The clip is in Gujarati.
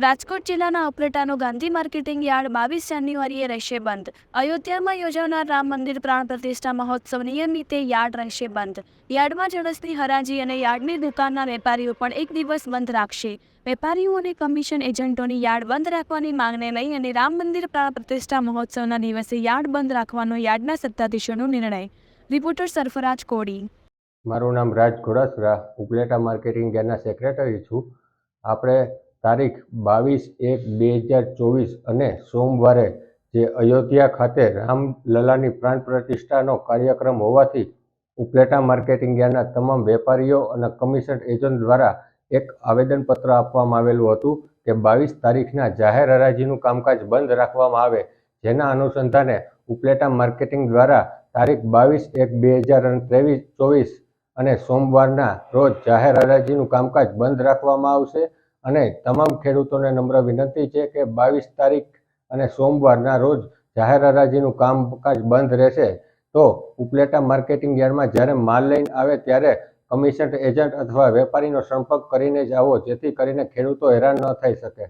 રાજકોટ જિલ્લાના ઉપલેટાનો ગાંધી માર્કેટિંગ યાર્ડ બાવીસ જાન્યુઆરીએ રહેશે બંધ. અયોધ્યામાં યોજાનાર રામ મંદિર પ્રાણ પ્રતિષ્ઠા મહોત્સવ નિયમિતે યાર્ડ રહેશે બંધ. યાર્ડમાં જણસની હરાજી અને યાર્ડની દુકાનના વેપારીઓ પણ એક દિવસ બંધ રાખશે. વેપારીઓ અને કમિશન એજન્ટોની યાર્ડ બંધ રાખવાની માંગને લઈ અને રામ મંદિર પ્રાણ પ્રતિષ્ઠા મહોત્સવના દિવસે યાર્ડ બંધ રાખવાનો યાર્ડના સત્તાધીશોનો નિર્ણય. રિપોર્ટર સરફરાજ કોડી મારું નામ રાજ ઘોડાસરા, ઉપલેટા માર્કેટિંગ યાર્ડના સેક્રેટરી છું. આપણે તારીખ બાવીસ એક બે હજાર ચોવીસ અને સોમવારે જે અયોધ્યા ખાતે રામલલાની પ્રાણ પ્રતિષ્ઠાનો કાર્યક્રમ હોવાથી ઉપલેટા માર્કેટિંગ યાર્ડના તમામ વેપારીઓ અને કમિશન એજન્ટ દ્વારા એક આવેદનપત્ર આપવામાં આવેલું હતું કે બાવીસ તારીખના જાહેર હરાજીનું કામકાજ બંધ રાખવામાં આવે, જેના અનુસંધાને ઉપલેટા માર્કેટિંગ દ્વારા તારીખ બાવીસ એક બે હજાર ત્રેવીસ ચોવીસ અને સોમવારના રોજ જાહેર હરાજીનું કામકાજ બંધ રાખવામાં આવશે. અને તમામ ખેડૂતોને નમ્ર વિનંતી છે કે બાવીસ તારીખ અને સોમવારના રોજ જાહેર હરાજીનું કામકાજ બંધ રહેશે. તો ઉપલેટા માર્કેટિંગ યાર્ડમાં જ્યારે માલ લઈને આવે ત્યારે કમિશન એજન્ટ અથવા વેપારીનો સંપર્ક કરીને જ આવો, જેથી કરીને ખેડૂતો હેરાન ન થઈ શકે.